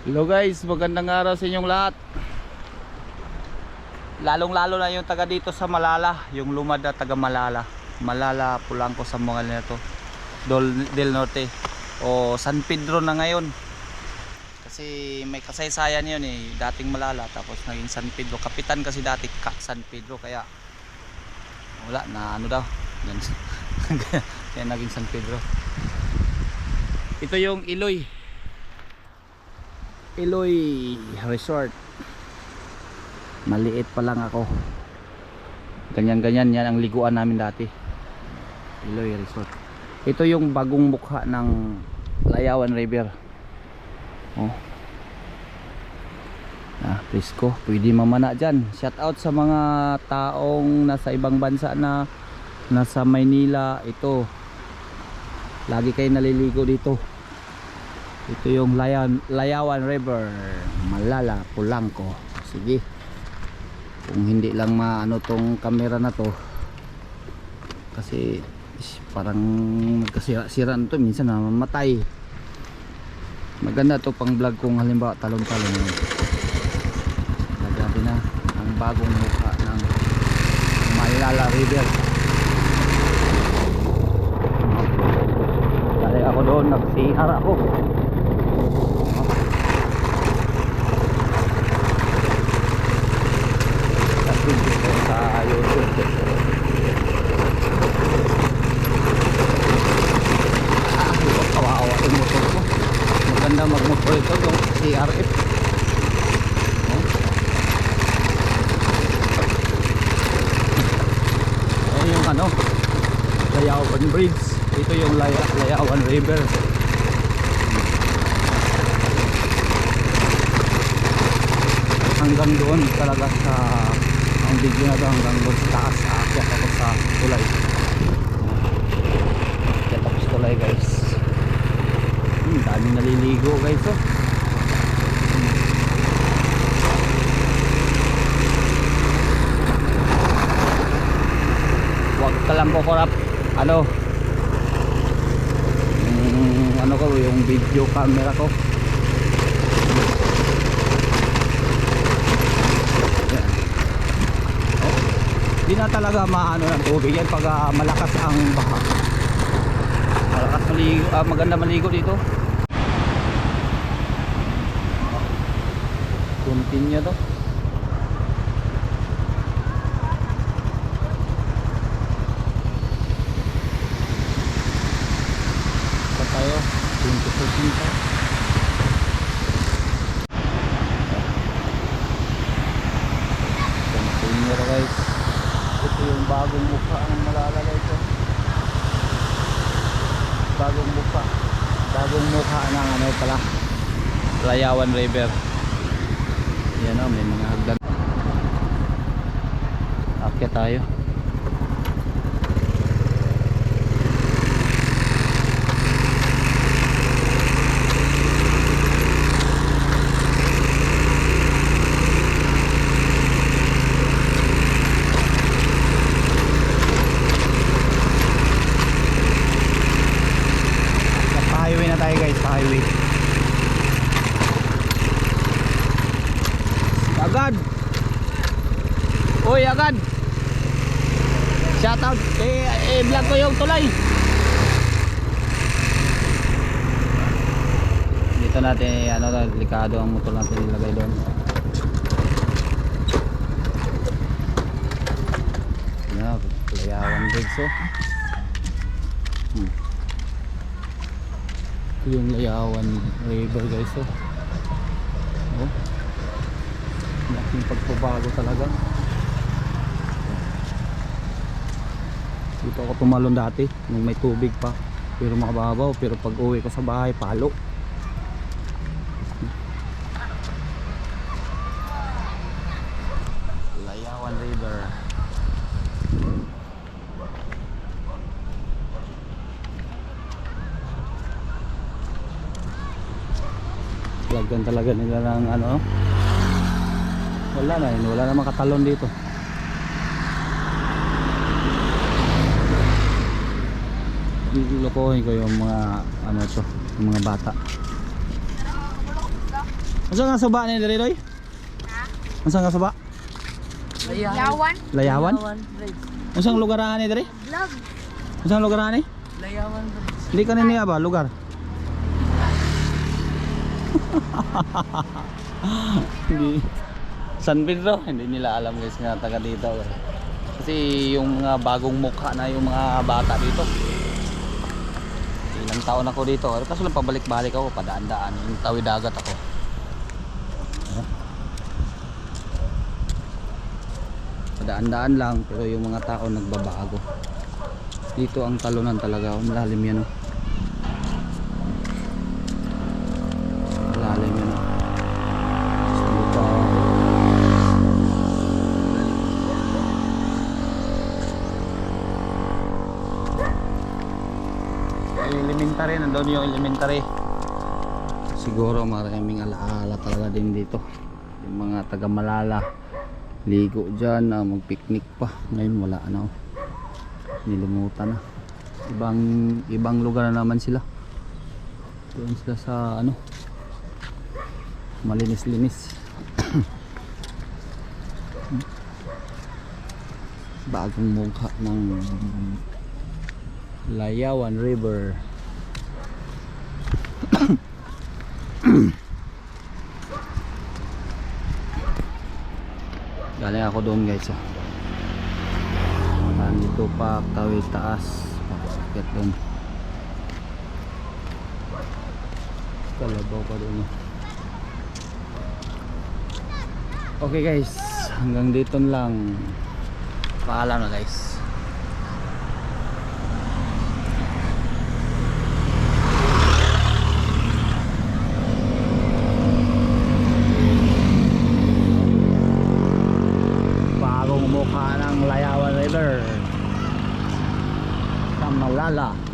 Hello guys, magandang araw sa inyong lahat. Lalong lalo na yung taga dito sa Malala, yung lumad taga Malala. Malala, Pulangko sa mga nito. Dol, Del Norte o San Pedro na ngayon. Kasi may kasaysayan yun eh, dating Malala tapos naging San Pedro. Kapitan kasi dati ka, San Pedro kaya wala na ano daw. Kaya naging San Pedro. Ito yung Iloy. Iloy Resort. Maliit pa lang ako. Ganyan ganyan yan ang liguan namin dati. Iloy Resort. Ito yung bagong mukha ng Layawan River. Oh. Ah, presko pwede mamana dyan. Shout out sa mga taong nasa ibang bansa na nasa Maynila. Ito lagi kayo naliligo dito ito yung Layan, Layawan River Malala, Pulangko sige. Kung hindi lang maano tong camera na to kasi is, parang magkasira-sira na to minsan namamatay. Maganda to pang vlog kung halimbawa talon-talon lagyan na ang bagong mukha ng Malala River. Dali ako doon nag-CR ako video ko sa YouTube. Ah, ito kawawa yung motor ko. Maganda magmotor ito yung CRF. Ayan yung ano, Layawan Bridge. Ito yung Laya, Layawan River. hanggang doon talaga sa ang video na to hanggang doon sa taas aakyat ako sa tulay. Aakyat ako sa tulay guys. Hmm, dami naliligo guys oh. Huwag ka lang ano? Yung ano ko yung video camera ko Hindi na talaga maano ng tubig yan pag ah, malakas ang baha. Malakas maligo, ah, maganda maligo dito. Continue to. Pa tayo, 20% pa. Continue to guys ito yung bagong mukha ang malalagay ito bagong mukha. Bagong mukha ng ano pala. Layawan River. Yan o may mga hagdan. Akyat tayo Shout out. Eh, eh vlog ko yung tulay. Dito natin, eh, ano, delikado ang motor natin ilagay doon. Yan, layawan bridge oh. Hmm. Yung Layawan River guys oh. Oh. Laking pagbabago talaga. Dito ako tumalon dati nung may tubig pa. Pero makababaw. Pero pag uwi ko sa bahay, palo. Layawan River. Lagyan talaga nila ng ano. Wala na yun. Wala na makatalon dito. Lokohin ko yung mga ano to, yung mga bata. Unsa nga suba ni diri doy? Unsa nga suba? Yawan. Layawan? Unsang lugar ani diri? Vlog. Unsang lugar ani? Layawan. Hindi ka niya ba lugar? Hindi. San Pedro, hindi nila alam guys nga taga dito. guys. Kasi yung mga bagong mukha na yung mga bata dito. Ilang taon ako dito. Kaso lang pabalik-balik ako, padaan-daan. Yung tawid dagat ako. Padaan-daan lang, pero yung mga tao nagbabago. Dito ang talunan talaga, malalim yan. oh. Malalim yan. oh. Dito. Elementary, nandun yung elementary. Siguro maraming alaala talaga din dito. Yung mga taga Malala. Ligo dyan, ah, mag-picnic pa. Ngayon wala na. oh. Nilimutan na. Ibang ibang lugar na naman sila. Doon sila sa ano. Malinis-linis. Bagong mukha ng Layawan River. Galing ako doon guys. Oh. Nandito pa tawid taas. Pakakit doon. Kalabaw pa doon. oh. Okay guys, hanggang dito lang. Paalam na guys. Bagong